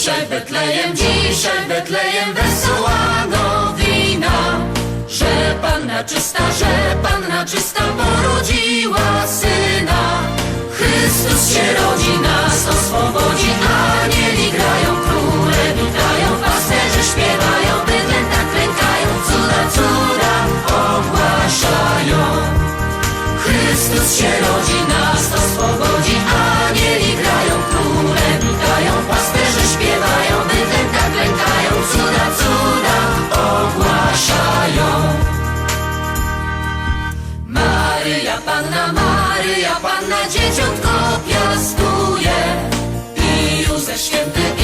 Betlejem, dzisiaj Betlejem wesoła nowina Że Panna czysta, że Panna czysta porodziła syna. Chrystus się rodzi, nas oswobodzi Anieli grają, króle witają Pasterze śpiewają, bydlęta klękają Cuda, cuda ogłaszają. Chrystus się rodzi, Panna, Maryja Panna Dzieciątko piastuje I Józef Święty,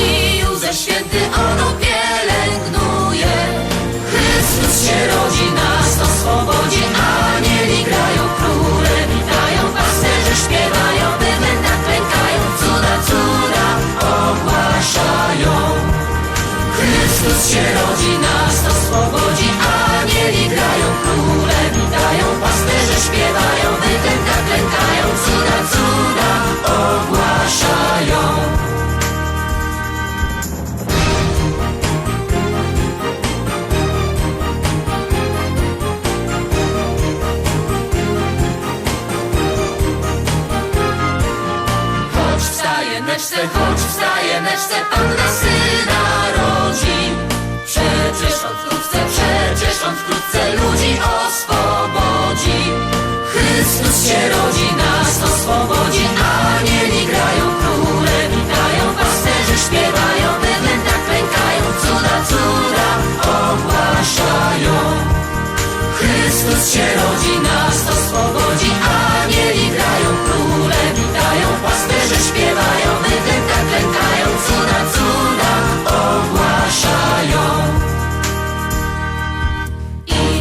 w stajeneczce, choć w stajeneczce Panna syna rodzi. Przecież on wkrótce, przecież on wkrótce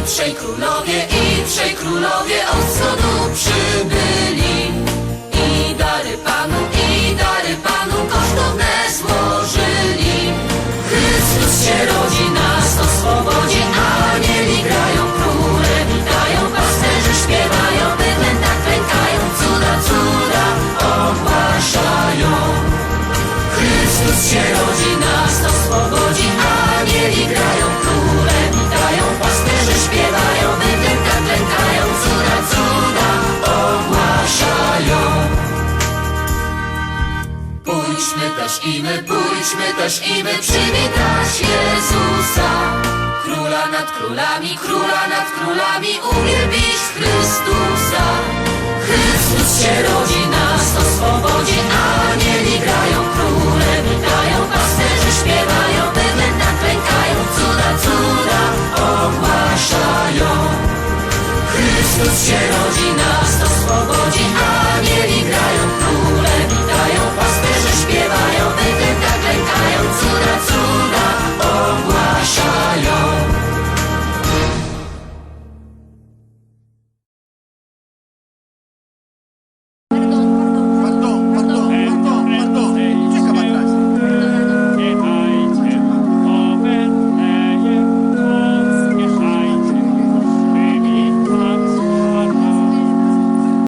I trzej królowie, i trzej królowie od wschodu przybyli. I dary Panu, i dary Panu kosztowne złożyli. Chrystus się rodzi, nas oswobodzi Anieli grają, króle witają Pasterze śpiewają, bydlęta klękają Cuda, cuda ogłaszają Chrystus się Pójdźmy też i my, pójdźmy też i my przywitać Jezusa. Króla nad królami, króla nad królami Uwielbić Chrystusa. Chrystus się rodzi, nas to a Anieli grają, króle wydają Pasterze śpiewają, bydle tak Cuda, cuda ogłaszają Chrystus się Russia.